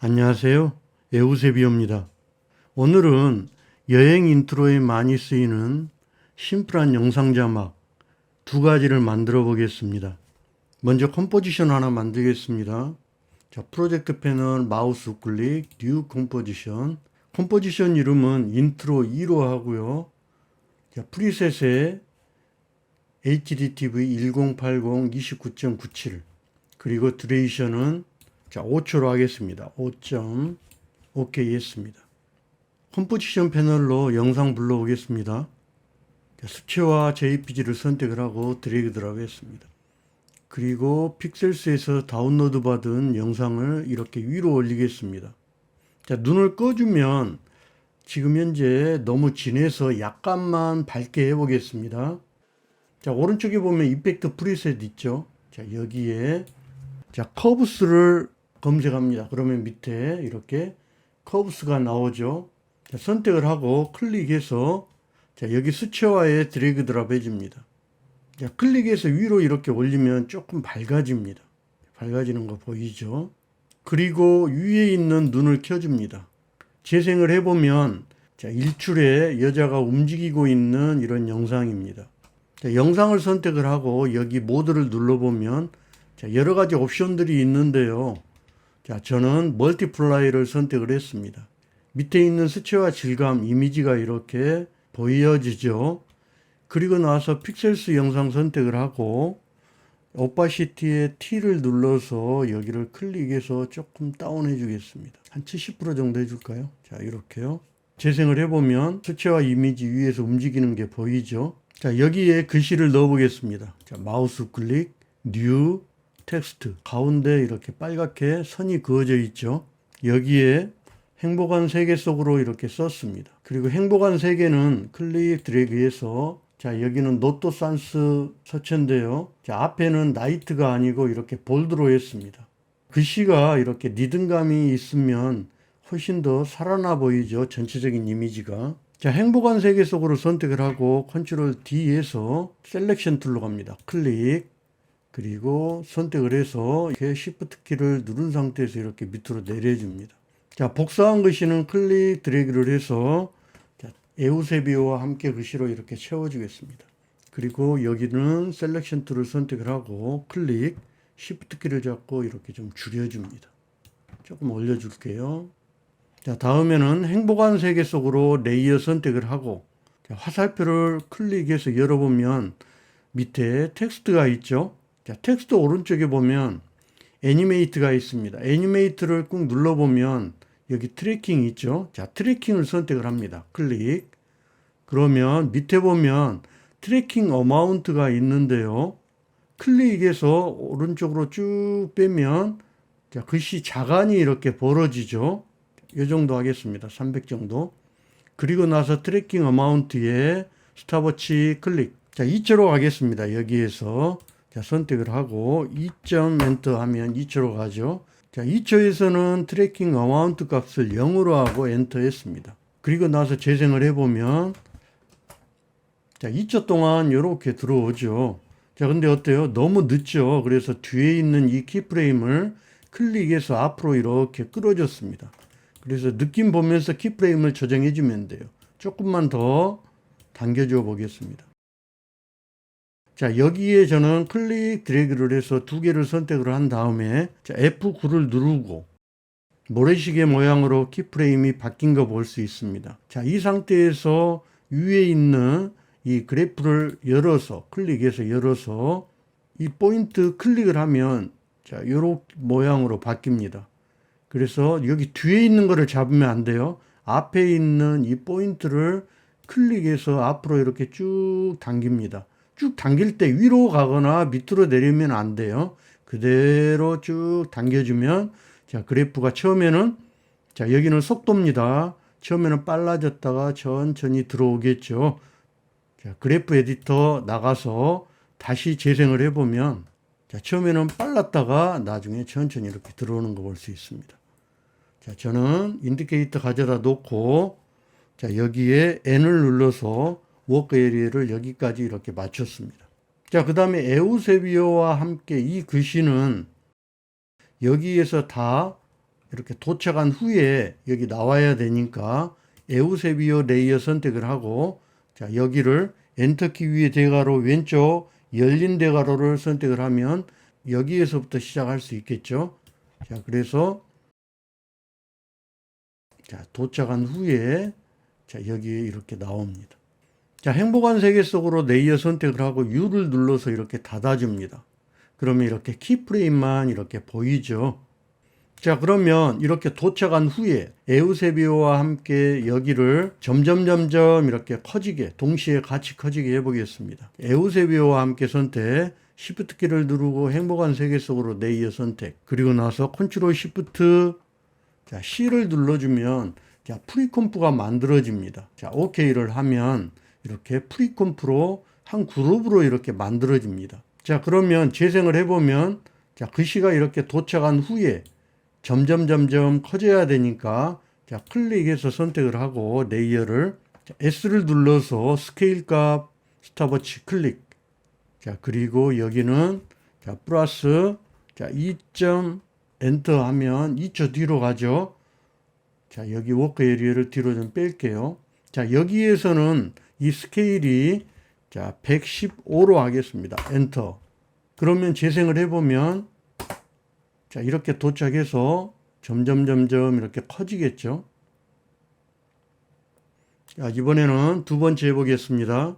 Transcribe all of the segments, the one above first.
안녕하세요. 에우세비오입니다. 오늘은 여행 인트로에 많이 쓰이는 심플한 영상 자막 두 가지를 만들어 보겠습니다. 먼저 컴포지션 하나 만들겠습니다. 자, 프로젝트 패널 마우스 우클릭, 뉴 컴포지션. 컴포지션 이름은 인트로 2로 하고요. 자, 프리셋에 HDTV 1080 29.97 그리고 드레이션은 자 5초로 하겠습니다. 5점 오케이 했습니다. 컴포지션 패널로 영상 불러오겠습니다. 자, 수채화 JPG를 선택을 하고 드래그 드랍 했습니다. 그리고 픽셀스에서 다운로드 받은 영상을 이렇게 위로 올리겠습니다. 자, 눈을 꺼주면 지금 현재 너무 진해서 약간만 밝게 해보겠습니다. 자, 오른쪽에 보면 이펙트 프리셋 있죠? 자, 여기에 자, 커브스를 검색합니다. 그러면 밑에 이렇게 커브스가 나오죠. 자, 선택을 하고 클릭해서 자, 여기 수채화에 드래그 드랍 해줍니다. 자, 클릭해서 위로 이렇게 올리면 조금 밝아집니다. 밝아지는 거 보이죠? 그리고 위에 있는 눈을 켜줍니다. 재생을 해보면 자, 일출에 여자가 움직이고 있는 이런 영상입니다. 자, 영상을 선택을 하고 여기 모드를 눌러보면 자, 여러 가지 옵션들이 있는데요. 자, 저는 멀티플라이를 선택을 했습니다. 밑에 있는 수채화 질감 이미지가 이렇게 보여지죠. 그리고 나서 픽셀스 영상 선택을 하고 오파시티의 T를 눌러서 여기를 클릭해서 조금 다운해 주겠습니다. 한 70% 정도 해줄까요? 자, 이렇게요. 재생을 해보면 수채화 이미지 위에서 움직이는 게 보이죠? 자, 여기에 글씨를 넣어 보겠습니다. 자, 마우스 클릭, 뉴, 텍스트. 가운데 이렇게 빨갛게 선이 그어져 있죠? 여기에 행복한 세계 속으로 이렇게 썼습니다. 그리고 행복한 세계는 클릭 드래그해서 자, 여기는 노트 산스 서체인데요. 자, 앞에는 나이트가 아니고 이렇게 볼드로 했습니다. 글씨가 이렇게 리듬감이 있으면 훨씬 더 살아나 보이죠. 전체적인 이미지가. 자, 행복한 세계 속으로 선택을 하고 컨트롤 D에서 셀렉션 툴로 갑니다. 클릭. 그리고 선택을 해서 이렇게 Shift 키를 누른 상태에서 이렇게 밑으로 내려줍니다. 자, 복사한 글씨는 클릭 드래그를 해서 자, 에우세비오와 함께 글씨로 이렇게 채워주겠습니다. 그리고 여기는 셀렉션 툴을 선택을 하고 클릭 Shift 키를 잡고 이렇게 좀 줄여줍니다. 조금 올려줄게요. 자, 다음에는 행복한 세계 속으로 레이어 선택을 하고 자, 화살표를 클릭해서 열어보면 밑에 텍스트가 있죠. 자, 텍스트 오른쪽에 보면 애니메이트가 있습니다. 애니메이트를 꾹 눌러보면 여기 트래킹 있죠. 자, 트래킹을 선택을 합니다. 클릭. 그러면 밑에 보면 트래킹 어마운트가 있는데요. 클릭해서 오른쪽으로 쭉 빼면 자, 글씨 자간이 이렇게 벌어지죠. 이 정도 하겠습니다. 300 정도. 그리고 나서 트래킹 어마운트에 스탑워치 클릭. 자, 2초로 가겠습니다. 여기에서 자, 선택을 하고 2점 엔터 하면 2초로 가죠. 자, 2초에서는 트래킹 어마운트 값을 0으로 하고 엔터 했습니다. 그리고 나서 재생을 해보면 자, 2초 동안 이렇게 들어오죠. 자, 근데 어때요? 너무 늦죠? 그래서 뒤에 있는 이 키프레임을 클릭해서 앞으로 이렇게 끌어줬습니다. 그래서 느낌 보면서 키프레임을 조정해 주면 돼요. 조금만 더 당겨줘 보겠습니다. 자, 여기에 저는 클릭 드래그를 해서 두 개를 선택을 한 다음에 자, F9를 누르고 모래시계 모양으로 키프레임이 바뀐 거 볼 수 있습니다. 자, 이 상태에서 위에 있는 이 그래프를 열어서 클릭해서 열어서 이 포인트 클릭을 하면 자, 요렇게 모양으로 바뀝니다. 그래서 여기 뒤에 있는 거를 잡으면 안 돼요. 앞에 있는 이 포인트를 클릭해서 앞으로 이렇게 쭉 당깁니다. 쭉 당길 때 위로 가거나 밑으로 내리면 안 돼요. 그대로 쭉 당겨주면 자 그래프가 처음에는 자 여기는 속도입니다. 처음에는 빨라졌다가 천천히 들어오겠죠. 자 그래프 에디터 나가서 다시 재생을 해보면 자 처음에는 빨랐다가 나중에 천천히 이렇게 들어오는 거 볼 수 있습니다. 자 저는 인디케이터 가져다 놓고 자 여기에 N을 눌러서 워크 에리어를 여기까지 이렇게 맞췄습니다. 자, 그 다음에 에우세비오와 함께 이 글씨는 여기에서 다 이렇게 도착한 후에 여기 나와야 되니까 에우세비오 레이어 선택을 하고 자 여기를 엔터키 위에 대괄호 왼쪽 열린 대괄호를 선택을 하면 여기에서부터 시작할 수 있겠죠. 자 그래서 자 도착한 후에 자 여기에 이렇게 나옵니다. 자 행복한 세계 속으로 레이어 선택을 하고 U를 눌러서 이렇게 닫아줍니다. 그러면 이렇게 키프레임만 이렇게 보이죠. 자, 그러면 이렇게 도착한 후에 에우세비오와 함께 여기를 점점 점점 이렇게 커지게 동시에 같이 커지게 해 보겠습니다. 에우세비오와 함께 선택 시프트 키를 누르고 행복한 세계 속으로 레이어 선택 그리고 나서 컨트롤 시프트 자, C를 눌러주면 자, 프리콤프가 만들어집니다. 자, OK를 하면 이렇게 프리콤프로 한 그룹으로 이렇게 만들어집니다. 자, 그러면 재생을 해보면 자, 글씨가 이렇게 도착한 후에 점점 점점 커져야 되니까 자, 클릭해서 선택을 하고 레이어를 자, S를 눌러서 스케일 값 스탑워치 클릭. 자, 그리고 여기는 자, 플러스 자, 2. 엔터 하면 2초 뒤로 가죠. 자, 여기 워크 에리어를 뒤로 좀 뺄게요. 자, 여기에서는 이 스케일이 자, 115로 하겠습니다. 엔터. 그러면 재생을 해보면 자, 이렇게 도착해서 점점 점점 이렇게 커지겠죠. 자, 이번에는 두 번째 해보겠습니다.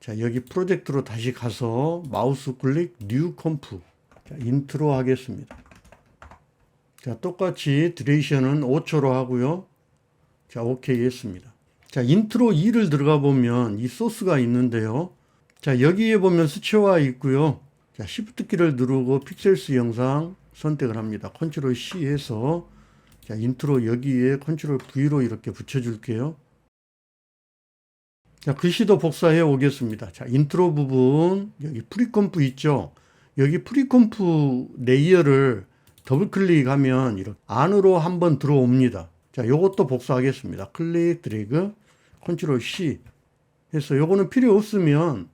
자, 여기 프로젝트로 다시 가서 마우스 클릭 뉴 컴프. 자, 인트로 하겠습니다. 자, 똑같이 드레이션은 5초로 하고요. 자, 오케이 했습니다. 자, 인트로 2를 들어가 보면 이 소스가 있는데요. 자, 여기에 보면 스치와 있고요. 자, 시프트 키를 누르고 픽셀스 영상 선택을 합니다. 컨트롤 C 해서 자, 인트로 여기에 컨트롤 V로 이렇게 붙여 줄게요. 자, 글씨도 복사해 오겠습니다. 자, 인트로 부분 여기 프리컴프 있죠? 여기 프리컴프 레이어를 더블 클릭하면 이렇게 안으로 한번 들어옵니다. 자, 요것도 복사하겠습니다. 클릭, 드래그, 컨트롤 C 해서 요거는 필요 없으면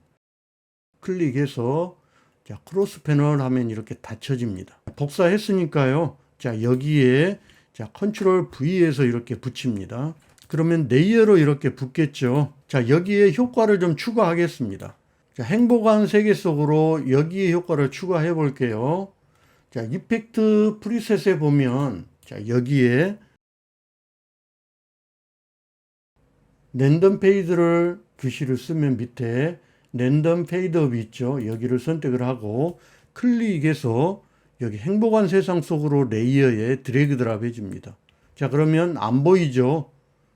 클릭해서 자, 크로스 패널 하면 이렇게 닫혀집니다. 복사했으니까요. 자, 여기에 자, 컨트롤 V에서 이렇게 붙입니다. 그러면 레이어로 이렇게 붙겠죠. 자, 여기에 효과를 좀 추가하겠습니다. 자, 행복한 세계 속으로 여기에 효과를 추가해 볼게요. 자, 이펙트 프리셋에 보면 자, 여기에 랜덤 페이드를 글씨를 쓰면 밑에 랜덤 페이드업 있죠. 여기를 선택을 하고 클릭해서 여기 행복한 세상 속으로 레이어에 드래그 드랍 해줍니다. 자, 그러면 안 보이죠?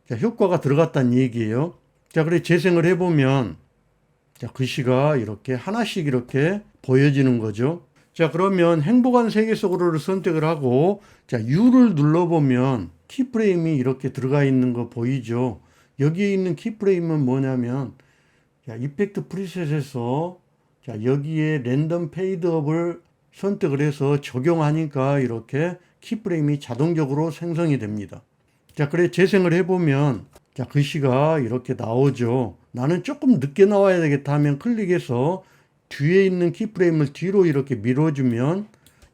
자, 효과가 들어갔다는 얘기예요. 자, 그래 재생을 해보면 자, 글씨가 이렇게 하나씩 이렇게 보여지는 거죠. 자, 그러면 행복한 세계 속으로를 선택을 하고 자, U를 눌러보면 키프레임이 이렇게 들어가 있는 거 보이죠? 여기에 있는 키프레임은 뭐냐면 자, 이펙트 프리셋에서 자, 여기에 랜덤 페이드업을 선택을 해서 적용하니까 이렇게 키프레임이 자동적으로 생성이 됩니다. 자, 그래 재생을 해보면 자, 글씨가 이렇게 나오죠. 나는 조금 늦게 나와야 되겠다 하면 클릭해서 뒤에 있는 키프레임을 뒤로 이렇게 밀어주면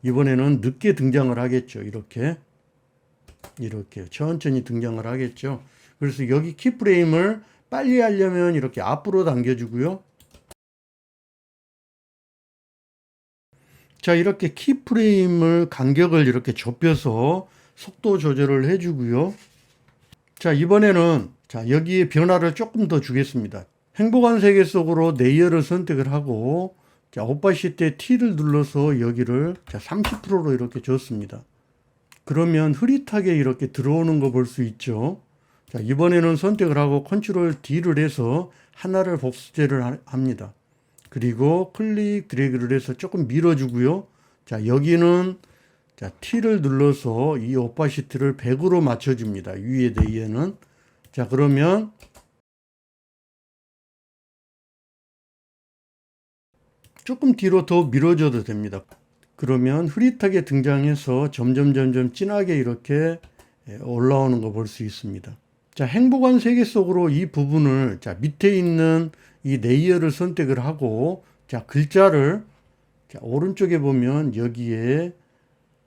이번에는 늦게 등장을 하겠죠. 이렇게. 이렇게 천천히 등장을 하겠죠. 그래서 여기 키프레임을 빨리 하려면 이렇게 앞으로 당겨주고요. 자, 이렇게 키프레임을 간격을 이렇게 좁혀서 속도 조절을 해주고요. 자, 이번에는 자, 여기에 변화를 조금 더 주겠습니다. 행복한 세계 속으로 레이어를 선택을 하고 자, 오빠시 때 T를 눌러서 여기를 자, 30%로 이렇게 줬습니다. 그러면 흐릿하게 이렇게 들어오는 거 볼 수 있죠. 자, 이번에는 선택을 하고 컨트롤 D를 해서 하나를 복수제를 합니다. 그리고 클릭 드래그를 해서 조금 밀어주고요. 자, 여기는 자, T를 눌러서 이 오파시티를 100으로 맞춰줍니다. 위에 대위에는. 자, 그러면 조금 뒤로 더 밀어줘도 됩니다. 그러면 흐릿하게 등장해서 점점 점점 진하게 이렇게 올라오는 거 볼 수 있습니다. 자, 행복한 세계 속으로 이 부분을 자, 밑에 있는 이 레이어를 선택을 하고 자, 글자를 자, 오른쪽에 보면 여기에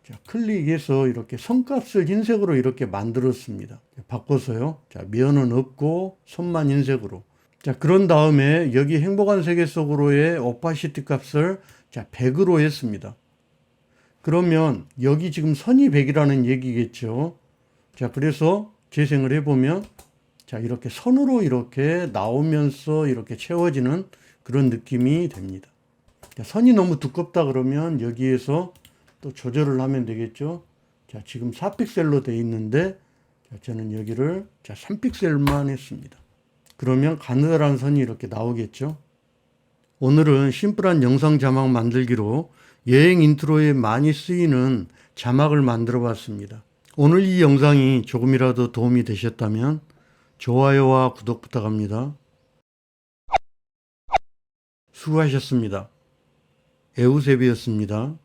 자, 클릭해서 이렇게 선값을 흰색으로 이렇게 만들었습니다. 바꿔서요. 자, 면은 없고 손만 흰색으로. 자, 그런 다음에 여기 행복한 세계 속으로의 오파시티 값을 자, 100으로 했습니다. 그러면 여기 지금 선이 100이라는 얘기겠죠. 자, 그래서 재생을 해보면 자, 이렇게 선으로 이렇게 나오면서 이렇게 채워지는 그런 느낌이 됩니다. 자, 선이 너무 두껍다 그러면 여기에서 또 조절을 하면 되겠죠. 자, 지금 4픽셀로 돼 있는데 자, 저는 여기를 자, 3픽셀만 했습니다. 그러면 가느다란 선이 이렇게 나오겠죠. 오늘은 심플한 영상 자막 만들기로 여행 인트로에 많이 쓰이는 자막을 만들어 봤습니다. 오늘 이 영상이 조금이라도 도움이 되셨다면 좋아요와 구독 부탁합니다. 수고하셨습니다. 에우셉이었습니다.